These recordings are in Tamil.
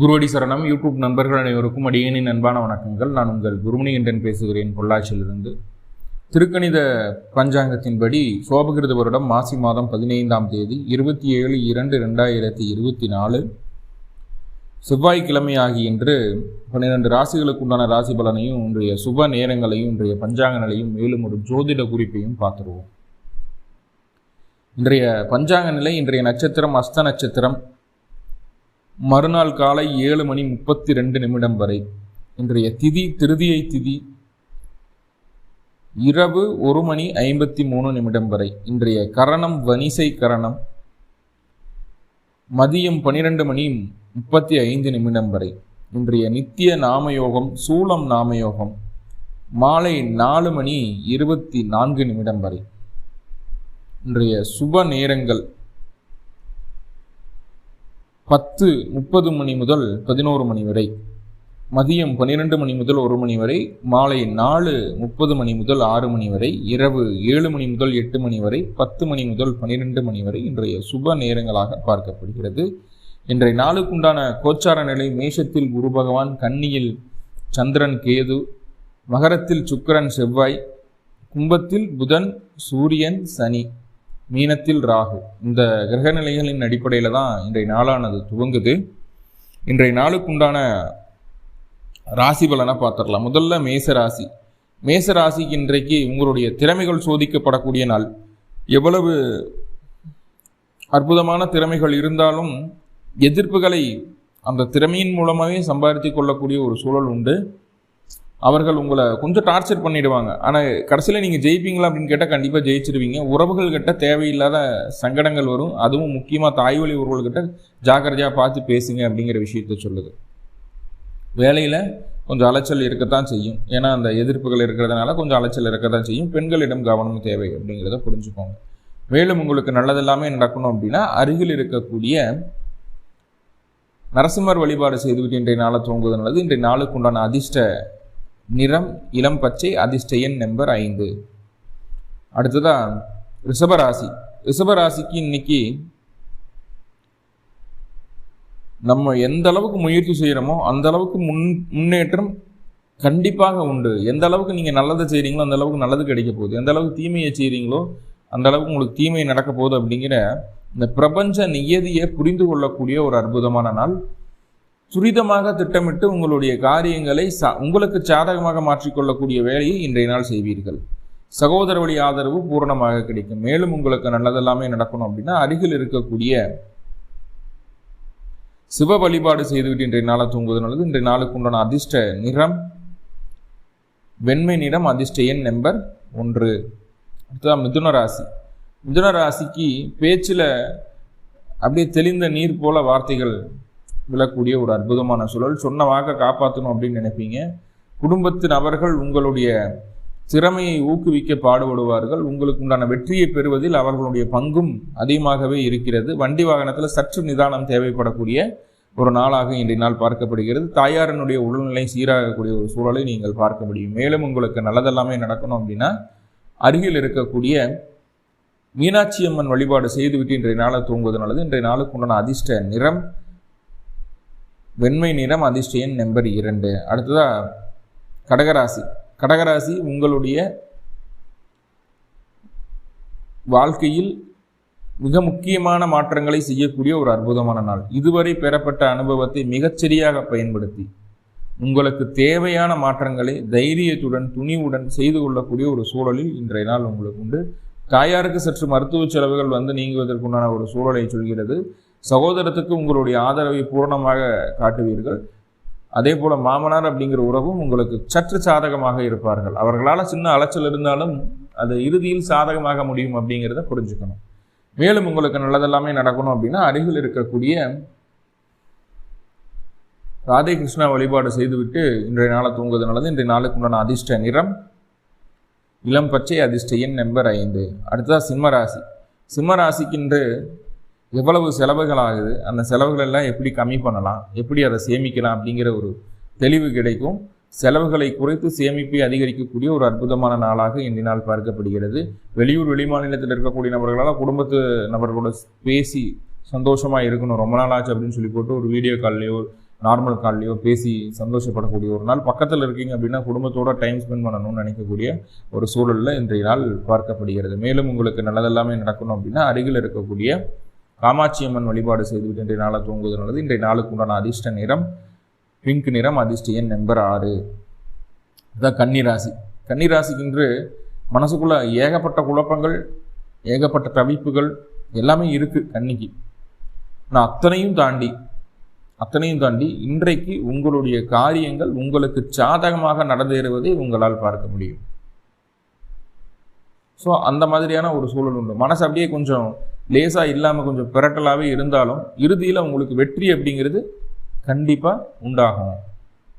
குருவடி சரணம். யூடியூப் நண்பர்கள் அனைவருக்கும் அடியனின் அன்பான வணக்கங்கள். நான் உங்கள் குருமணிகண்டன் பேசுகிறேன். பொள்ளாச்சியிலிருந்து. திருக்கணித பஞ்சாங்கத்தின்படி சோபகிருத வருடம் மாசி மாதம் பதினைந்தாம் தேதி இருபத்தி ஏழு இரண்டு ரெண்டாயிரத்தி இருபத்தி நாலு. செவ்வாய்க்கிழமை ஆகி இன்று பன்னிரண்டு ராசிகளுக்கு உண்டான ராசி பலனையும் இன்றைய சுப நேரங்களையும் இன்றைய பஞ்சாங்க நிலையும் மேலும் ஒரு ஜோதிட குறிப்பையும் பார்த்துருவோம். இன்றைய பஞ்சாங்க நிலை இன்றைய நட்சத்திரம் அஸ்த நட்சத்திரம். மறுநாள் காலை ஏழு மணி முப்பத்தி ரெண்டு நிமிடம் வரை. இன்றைய திதி திருதியை திதி இரவு ஒரு மணி ஐம்பத்தி மூணு நிமிடம் வரை. இன்றைய கரணம் வனிசை கரணம் மதியம் பனிரெண்டு மணி முப்பத்தி ஐந்து நிமிடம் வரை. இன்றைய நித்திய நாமயோகம் சூலம் நாமயோகம் மாலை நாலு மணி இருபத்தி நான்கு நிமிடம் வரை. இன்றைய சுப நேரங்கள் பத்து முப்பது மணி முதல் பதினோரு மணி வரை. மதியம் பன்னிரெண்டு மணி முதல் ஒரு மணி வரை. மாலை நாலு முப்பது மணி முதல் ஆறு மணி வரை. இரவு ஏழு மணி முதல் எட்டு மணி வரை. பத்து மணி முதல் பன்னிரெண்டு மணி வரை இன்றைய சுப நேரங்களாக பார்க்கப்படுகிறது. இன்றைய நாளுக்குண்டான கோச்சார நிலை மேஷத்தில் குரு பகவான் கன்னியில் சந்திரன் கேது மகரத்தில் சுக்கிரன் செவ்வாய் கும்பத்தில் புதன் சூரியன் சனி. மீனத்தில் ராகு. இந்த கிரகநிலைகளின் அடிப்படையில் தான் இன்றைய நாளானது துவங்குது. இன்றைய நாளுக்குண்டான ராசி பலனை பார்த்துடலாம். முதல்ல மேச ராசி மேச ராசிக்கு இன்றைக்கு உங்களுடைய திறமைகள் சோதிக்கப்படக்கூடிய நாள். எவ்வளவு அற்புதமான திறமைகள் இருந்தாலும் எதிர்ப்புகளை அந்த திறமையின் மூலமாகவே சம்பாதித்து கொள்ளக்கூடிய ஒரு சூழல் உண்டு. அவர்கள் உங்களை கொஞ்சம் டார்ச்சர் பண்ணிடுவாங்க. ஆனால் கடைசியில் நீங்கள் ஜெயிப்பீங்களா அப்படின்னு கேட்டால் கண்டிப்பாக ஜெயிச்சிருவீங்க. உறவுகள்கிட்ட தேவையில்லாத சங்கடங்கள் வரும். அதுவும் முக்கியமாக தாய் வழி உறவுகள்கிட்ட ஜாக்கிரதையாக பார்த்து பேசுங்க அப்படிங்கிற விஷயத்த சொல்லுது. வேலையில் கொஞ்சம் அலைச்சல் இருக்கத்தான் செய்யும். ஏன்னா அந்த எதிர்ப்புகள் இருக்கிறதுனால கொஞ்சம் அலைச்சல் இருக்கத்தான் செய்யும். பெண்களிடம் கவனம் தேவை அப்படிங்கிறத புரிஞ்சுக்கோங்க. மேலும் உங்களுக்கு நல்லதெல்லாமே நடக்கணும் அப்படின்னா அருகில் இருக்கக்கூடிய நரசிம்மர் வழிபாடு செய்துவிட்டு இன்றைய நாளை தோங்குவது நல்லது. இன்றைய நாளுக்கு உண்டான அதிர்ஷ்ட நிறம் இளம் பச்சை அதிர்ஷ்ட எண் நம்பர் ஐந்து. அடுத்ததா ரிஷபராசி. ரிஷபராசிக்கு இன்னைக்கு நம்ம எந்த அளவுக்கு முயற்சி செய்கிறோமோ அந்த அளவுக்கு முன் முன்னேற்றம் கண்டிப்பாக உண்டு. எந்த அளவுக்கு நீங்கள் நல்லதை செய்கிறீங்களோ அந்த அளவுக்கு நல்லது கிடைக்க போகுது. எந்த அளவுக்கு தீமையை செய்கிறீங்களோ அந்த அளவுக்கு உங்களுக்கு தீமை நடக்க போகுது அப்படிங்கிற இந்த பிரபஞ்ச நியதியை புரிந்து கொள்ளக்கூடிய ஒரு அற்புதமான நாள். துரிதமாக திட்டமிட்டு உங்களுடைய காரியங்களை சா உங்களுக்கு சாதகமாக மாற்றிக்கொள்ளக்கூடிய வேலையை இன்றைய நாள் செய்வீர்கள். சகோதர வழி ஆதரவு பூரணமாக கிடைக்கும். மேலும் உங்களுக்கு நல்லதெல்லாமே நடக்கணும் அப்படின்னா அருகில் இருக்கக்கூடிய சிவ வழிபாடு செய்துவிட்டு இன்றைய நாளை தூங்குவது நல்லது. இன்றைய நாளுக்கு உண்டான அதிர்ஷ்ட நிறம் வெண்மை நிறம் அதிர்ஷ்ட எண் நம்பர் ஒன்று. அடுத்ததான் மிதுன ராசி. மிதுன ராசிக்கு பேச்சில் அப்படியே தெளிந்த நீர் போல வார்த்தைகள் விழக்கூடிய ஒரு அற்புதமான சூழல். சொன்ன காப்பாற்றணும் அப்படின்னு நினைப்பீங்க. குடும்பத்து நபர்கள் உங்களுடைய திறமையை ஊக்குவிக்க பாடுபடுவார்கள். உங்களுக்கு உண்டான வெற்றியை பெறுவதில் அவர்களுடைய பங்கும் அதிகமாகவே இருக்கிறது. வண்டி வாகனத்தில் சற்று நிதானம் தேவைப்படக்கூடிய ஒரு நாளாக இன்றைய நாள் பார்க்கப்படுகிறது. தாயாரனுடைய உடல்நிலை சீராகக்கூடிய ஒரு சூழலை நீங்கள் பார்க்க முடியும். மேலும் உங்களுக்கு நல்லதெல்லாமே நடக்கணும் அப்படின்னா அருகில் இருக்கக்கூடிய மீனாட்சி அம்மன் வழிபாடு செய்துவிட்டு இன்றைய நாளை தூங்குவது நல்லது. இன்றைய நாளுக்கு உண்டான அதிர்ஷ்ட நிறம் வெண்மை நிறம் அதிர்ஷ்ட நம்பர் இரண்டு. அடுத்ததா கடகராசி. கடகராசி உங்களுடைய வாழ்க்கையில் மிக முக்கியமான மாற்றங்களை செய்யக்கூடிய ஒரு அற்புதமான நாள். இதுவரை பெறப்பட்ட அனுபவத்தை மிகச்சரியாக பயன்படுத்தி உங்களுக்கு தேவையான மாற்றங்களை தைரியத்துடன் துணிவுடன் செய்து கொள்ளக்கூடிய ஒரு சூழலில் இன்றைய நாள் உங்களுக்கு உண்டு. தாயாருக்கு சற்று மருத்துவ செலவுகள் வந்து நீங்குவதற்குண்டான ஒரு சூழலை சொல்கிறது. சகோதரத்துக்கு உங்களுடைய ஆதரவை பூரணமாக காட்டுவீர்கள். அதே போல் மாமனார் அப்படிங்கிற உறவும் உங்களுக்கு சற்று சாதகமாக இருப்பார்கள். அவர்களால் சின்ன அலைச்சல் இருந்தாலும் அது இறுதியில் சாதகமாக முடியும் அப்படிங்கிறத புரிஞ்சுக்கணும். மேலும் உங்களுக்கு நல்லதெல்லாமே நடக்கணும் அப்படின்னா அருகில் இருக்கக்கூடிய ராதே கிருஷ்ணா வழிபாடு செய்துவிட்டு இன்றைய நாளை தூங்குவது நல்லது. இன்றைய நாளுக்கு உண்டான அதிர்ஷ்ட நிறம் இளம் பச்சை அதிர்ஷ்ட எண் நம்பர் ஐந்து. அடுத்ததாக சிம்மராசி சிம்மராசிக்கு இன்று எவ்வளவு செலவுகள் ஆகுது அந்த செலவுகள் எல்லாம் எப்படி கம்மி பண்ணலாம் எப்படி அதை சேமிக்கலாம் அப்படிங்கிற ஒரு தெளிவு கிடைக்கும். செலவுகளை குறைத்து சேமிப்பை அதிகரிக்கக்கூடிய ஒரு அற்புதமான நாளாக இன்றைய நாள் பார்க்கப்படுகிறது. வெளியூர் வெளிமாநிலத்தில் இருக்கக்கூடிய நபர்களால் குடும்பத்து நபர்களோட பேசி சந்தோஷமாக இருக்கணும். ரொம்ப நாள் ஆச்சு அப்படின்னு சொல்லி போட்டு ஒரு வீடியோ கால்லையோ நார்மல் கால்லையோ பேசி சந்தோஷப்படக்கூடிய ஒரு நாள். பக்கத்தில் இருக்கீங்க அப்படின்னா குடும்பத்தோட டைம் ஸ்பெண்ட் பண்ணணும்னு நினைக்கக்கூடிய ஒரு சூழலில் இன்றைய நாள் பார்க்கப்படுகிறது. மேலும் உங்களுக்கு நல்லதெல்லாமே நடக்கணும் அப்படின்னா அருகில் இருக்கக்கூடிய காமாட்சி அம்மன் வழிபாடு செய்துவிட்டு இன்றைய நாளை தூங்குவது நல்லது. இன்றைய நாளுக்கு உண்டான அதிர்ஷ்ட நிறம் பிங்க் நிறம் அதிர்ஷ்ட எண் நம்பர் ஆறு. இதுதான் கன்னிராசி. கன்னிராசிக்கு இன்று மனசுக்குள்ள ஏகப்பட்ட குழப்பங்கள் ஏகப்பட்ட தவிப்புகள் எல்லாமே இருக்குது கன்னிக்கு. நான் அத்தனையும் தாண்டி அத்தனையும் தாண்டி இன்றைக்கு உங்களுடைய காரியங்கள் உங்களுக்கு சாதகமாக நடந்தேறுவதை உங்களால் பார்க்க முடியும். ஸோ அந்த மாதிரியான ஒரு சூழல் உண்டு. மனசு அப்படியே கொஞ்சம் லேசாக இல்லாமல் கொஞ்சம் பிரட்டலாகவே இருந்தாலும் இறுதியில் உங்களுக்கு வெற்றி அப்படிங்கிறது கண்டிப்பாக உண்டாகும்.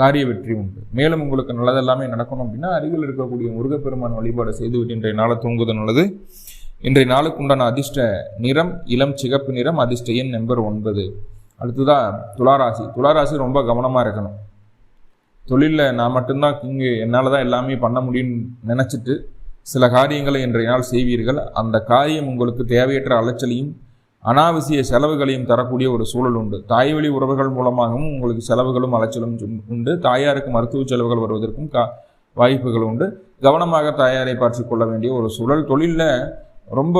காரிய வெற்றி உண்டு. மேலும் உங்களுக்கு நல்லதெல்லாமே நடக்கணும் அப்படின்னா அருகில் இருக்கக்கூடிய முருகப்பெருமான் வழிபாடு செய்துவிட்டு இன்றைய நாளை தூங்குவது நல்லது இன்றைய நாளுக்கு உண்டான அதிர்ஷ்ட நிறம் இளம் சிகப்பு நிறம் அதிர்ஷ்ட எண் நம்பர் ஒன்பது. அடுத்ததாக துளாராசி. துளாராசி ரொம்ப கவனமாக இருக்கணும். தொழிலில் நான் மட்டும்தான் இங்கே என்னால் தான் எல்லாமே பண்ண முடியும்னு நினச்சிட்டு சில காரியங்களை இன்றைய நாள் செய்வீர்கள். அந்த காரியம் உங்களுக்கு தேவையற்ற அலைச்சலையும் அனாவசிய செலவுகளையும் தரக்கூடிய ஒரு சூழல் உண்டு. தாய்வழி உறவுகள் மூலமாகவும் உங்களுக்கு செலவுகளும் அலைச்சலும் உண்டு. தாயாருக்கு மருத்துவ செலவுகள் வருவதற்கும் கா வாய்ப்புகள் உண்டு. கவனமாக தாயாரை பார்த்து கொள்ள வேண்டிய ஒரு சூழல். தொழிலில் ரொம்ப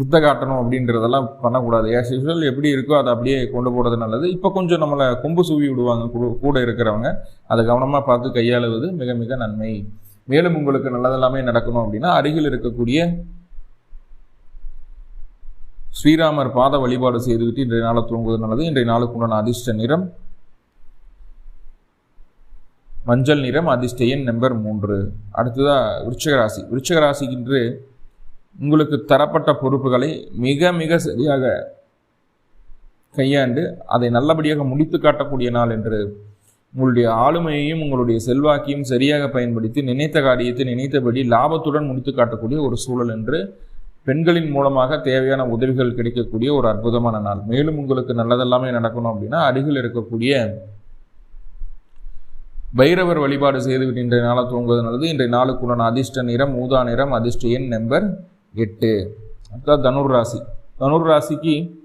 வித்த காட்டணும் அப்படின்றதெல்லாம் பண்ணக்கூடாது. ஏஸ் யூஸ்வல் எப்படி இருக்கோ அதை அப்படியே கொண்டு போகிறது நல்லது. இப்போ கொஞ்சம் நம்மளை கொம்பு சூவி விடுவாங்க. கூட இருக்கிறவங்க அதை கவனமாக பார்த்து கையாளுவது மிக மிக நன்மை. மேலும் உங்களுக்கு நல்லதெல்லாமே நடக்கணும் அப்படின்னா அருகில் இருக்கக்கூடிய ஸ்ரீராமர் பாத வழிபாடு செய்துவிட்டு இன்றைய நாளை தூங்குவது நல்லது. இன்றைய நாளுக்கு உண்டான அதிர்ஷ்ட நிறம் மஞ்சள் நிறம் அதிர்ஷ்ட எண் நம்பர் மூன்று. அடுத்ததாக விருச்சகராசி ராசி. உங்களுக்கு தரப்பட்ட பொறுப்புகளை மிக மிக சரியாக கையாண்டு அதை நல்லபடியாக முடித்து காட்டக்கூடிய நாள் என்று உங்களுடைய ஆளுமையையும் உங்களுடைய செல்வாக்கையும் சரியாக பயன்படுத்தி நினைத்த காரியத்தை நினைத்தபடி லாபத்துடன் முடித்து காட்டக்கூடிய ஒரு சூழல் என்று பெண்களின் மூலமாக தேவையான உதவிகள் கிடைக்கக்கூடிய ஒரு அற்புதமான நாள். மேலும் உங்களுக்கு நல்லதெல்லாமே நடக்கணும் அப்படின்னா அருகில் இருக்கக்கூடிய பைரவர் வழிபாடு செய்துவிட்டு இன்றைய நாளை தூங்குவது நல்லது இன்றைய நாளுக்குள்ளான அதிர்ஷ்ட நிறம் ஊதா நிறம் அதிர்ஷ்ட எண் நம்பர் எட்டு. அடுத்தது தனுர் ராசி. தனுர் ராசிக்கு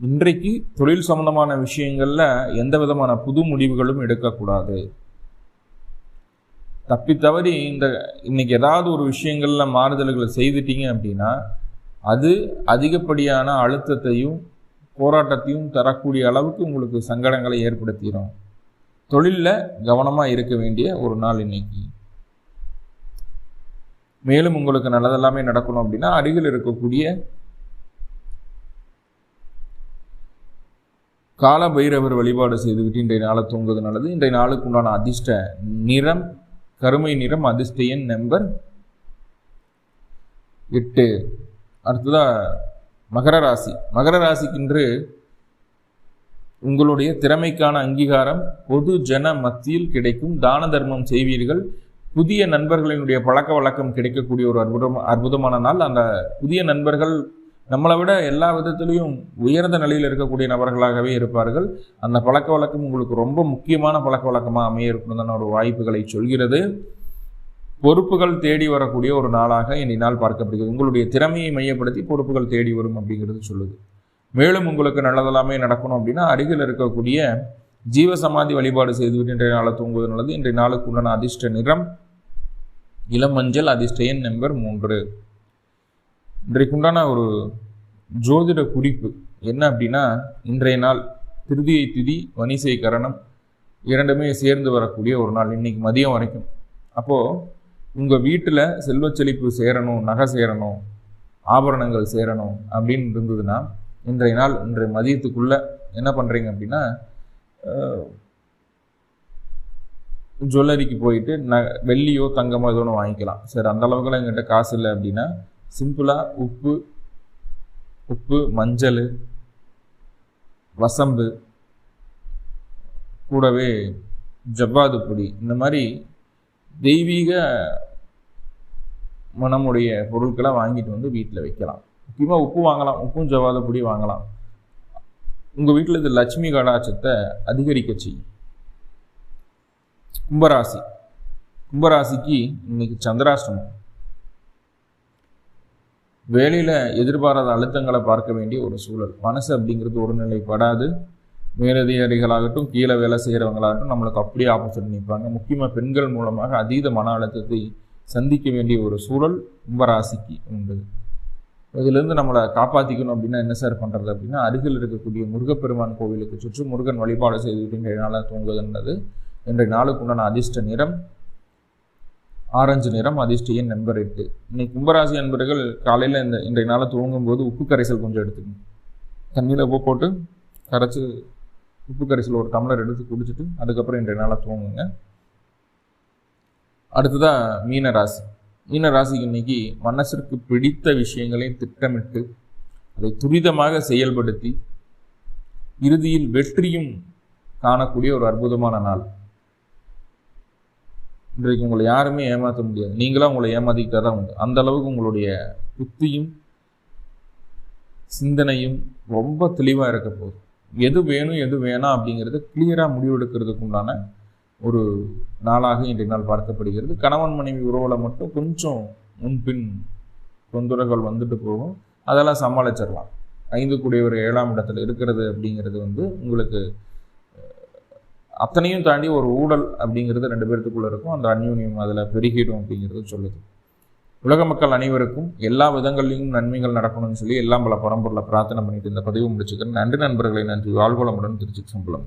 இன்றைக்கு தொழில் சம்பந்தமான விஷயங்களில் எந்த விதமான புது முடிவுகளும் எடுக்கக்கூடாது. தப்பி தவறி இந்த இன்னைக்கு ஏதாவது ஒரு விஷயங்களில் மாறுதல்களை செய்துட்டீங்க அப்படின்னா அது அதிகப்படியான அழுத்தத்தையும் போராட்டத்தையும் தரக்கூடிய அளவுக்கு உங்களுக்கு சங்கடங்களை ஏற்படுத்திடும் தொழிலில் கவனமாக இருக்க வேண்டிய ஒரு நாள் இன்னைக்கு. மேலும் உங்களுக்கு நல்லதெல்லாமே நடக்கணும் அப்படின்னா அருகில் இருக்கக்கூடிய கால பைரவர் வழிபாடு செய்துவிட்டு இன்றைய நாளை தூங்குவது நல்லது. இன்றைய நாளுக்கு உண்டான அதிர்ஷ்ட நிறம் கருமை நிறம் அதிர்ஷ்ட எண் நம்பர் எட்டு. அடுத்ததா மகர ராசி. மகர ராசிக்கின்று உங்களுடைய திறமைக்கான அங்கீகாரம் பொது ஜன மத்தியில் கிடைக்கும் தான தர்மம் செய்வீர்கள். புதிய நண்பர்களினுடைய பழக்க வழக்கம் கிடைக்கக்கூடிய ஒரு அற்புதம் அற்புதமான நாள். அந்த புதிய நண்பர்கள் நம்மளை விட எல்லா விதத்திலையும் உயர்ந்த நிலையில் இருக்கக்கூடிய நபர்களாகவே இருப்பார்கள். அந்த பழக்க வழக்கம் உங்களுக்கு ரொம்ப முக்கியமான பழக்க வழக்கமாக அமைய இருக்கணும்னு ஒரு வாய்ப்புகளை சொல்கிறது. பொறுப்புகள் தேடி வரக்கூடிய ஒரு நாளாக இனி நாள் பார்க்கப்படுகிறது. உங்களுடைய திறமையை மையப்படுத்தி பொறுப்புகள் தேடி வரும் அப்படிங்கிறது சொல்லுது. மேலும் உங்களுக்கு நல்லதெல்லாமே நடக்கணும் அப்படின்னா அருகில் இருக்கக்கூடிய ஜீவசமாதி வழிபாடு செய்துவிட்டு இன்றைய நாளை தூங்குவது நல்லது. இன்றைய நாளுக்கு உண்டான அதிர்ஷ்ட நிறம் இளம் மஞ்சள் அதிர்ஷ்ட நம்பர் மூன்று இன்றைக்குண்டான ஒரு ஜோதிட குறிப்பு என்ன அப்படின்னா இன்றைய நாள் திருதியை திதி வனிசை கரணம் இரண்டுமே சேர்ந்து வரக்கூடிய ஒரு நாள். இன்னைக்கு மதியம் வரைக்கும். அப்போது உங்கள் வீட்டில் செல்வ செழிப்பு சேரணும் நகை சேரணும் ஆபரணங்கள் சேரணும் அப்படின்னு இருந்ததுன்னா இன்றைய நாள் இன்றைய மதியத்துக்குள்ளே என்ன பண்ணுறீங்க அப்படின்னா ஜுவல்லரிக்கு போயிட்டு ந வெள்ளியோ தங்கமோ ஏதோ ஒன்று வாங்கிக்கலாம். சரி அந்த அளவுக்குலாம் எங்கிட்ட காசு இல்லை அப்படின்னா சிம்பிளாக உப்பு உப்பு மஞ்சள் வசம்பு கூடவே ஜவ்வாது பொடி இந்த மாதிரி தெய்வீக மனமுடைய பொருட்களை வாங்கிட்டு வந்து வீட்டில் வைக்கலாம். முக்கியமாக உப்பு வாங்கலாம் உப்பும் ஜவ்வாது பொடி வாங்கலாம். உங்கள் வீட்டில் இது லட்சுமி கடாச்சத்தை அதிகரிக்க செய்யும். கும்பராசி. கும்பராசிக்கு இன்னைக்கு சந்திராஷ்டமம். வேலையில் எதிர்பாராத அழுத்தங்களை பார்க்க வேண்டிய ஒரு சூழல். மனசு அப்படிங்கிறது ஒரு நிலைப்படாது மேலதிகாரிகளாகட்டும் கீழே வேலை செய்கிறவங்களாகட்டும் நம்மளுக்கு அப்படியே ஆப்போசிட் நிற்பாங்க முக்கியமாக பெண்கள் மூலமாக அதீத மன அழுத்தத்தை சந்திக்க வேண்டிய ஒரு சூழல் கும்பராசிக்கு உண்டு. இதிலிருந்து நம்மளை காப்பாற்றிக்கணும் அப்படின்னா என்ன சார் பண்ணுறது அப்படின்னா அருகில் இருக்கக்கூடிய முருகப்பெருமான் கோவிலுக்கு சுற்றி முருகன் வழிபாடு செய்துவிட்டு இன்றைய தூங்குதுன்றது இன்றைக்கு இன்றைய நாளுக்கு உண்டான அதிர்ஷ்ட நிறம் ஆரஞ்சு நிறம் அதிர்ஷ்ட எண் நம்பர் எட்டு. இன்னைக்கு கும்பராசி நண்பர்கள் காலையில் இந்த இன்றைய நாளை தூங்கும்போது உப்பு கரைசல் கொஞ்சம் எடுத்துக்கணும். தண்ணியில் உப்பு போட்டு கரைச்சி உப்பு கரைசல் ஒரு டம்ளர் எடுத்து குடிச்சிட்டு அதுக்கப்புறம் இன்றைய நாளாக தூங்குங்க அடுத்ததாக மீன ராசி மீன ராசிக்கு இன்னைக்கு மனசிற்கு பிடித்த விஷயங்களை திட்டமிட்டு அதை துரிதமாக செயல்படுத்தி இறுதியில் வெற்றியும் காணக்கூடிய ஒரு அற்புதமான நாள். இன்றைக்கு உங்களை யாருமே ஏமாற்ற முடியாது. நீங்களாக உங்களை ஏமாத்திக்கிட்டா தான் உண்டு. அந்த அளவுக்கு உங்களுடைய புத்தியும் சிந்தனையும் ரொம்ப தெளிவாக இருக்க போகுது. எது வேணும் எது வேணாம் அப்படிங்கிறது கிளியராக முடிவெடுக்கிறதுக்கு உண்டான ஒரு நாளாக இன்றைய நாள் பார்க்கப்படுகிறது. கணவன் மனைவி உறவில் மட்டும் கொஞ்சம் முன்பின் தொந்தரவுகள் வந்துட்டு போகும். அதெல்லாம் சமாளிச்சிடலாம். ஐந்து கூடிய ஒரு ஏழாம் இடத்துல இருக்கிறது அப்படிங்கிறது வந்து உங்களுக்கு அத்தனையும் தாண்டி ஒரு ஊழல் அப்படிங்கிறது ரெண்டு பேர்த்துக்குள்ளே இருக்கும். அந்த அந்யூன்யம் அதில் பெருகிடும் அப்படிங்கிறது சொல்லுது. உலக மக்கள் அனைவருக்கும் எல்லா விதங்கள்லையும் நன்மைகள் நடக்கணும்னு சொல்லி எல்லாம் பல பரம்பொருளை பிரார்த்தனை பண்ணிட்டு இந்த பதிவு முடிச்சுக்கிறேன். நன்றி நண்பர்களை நன்றி. வாழ்வளமுடன் திருச்சி சம்பளம்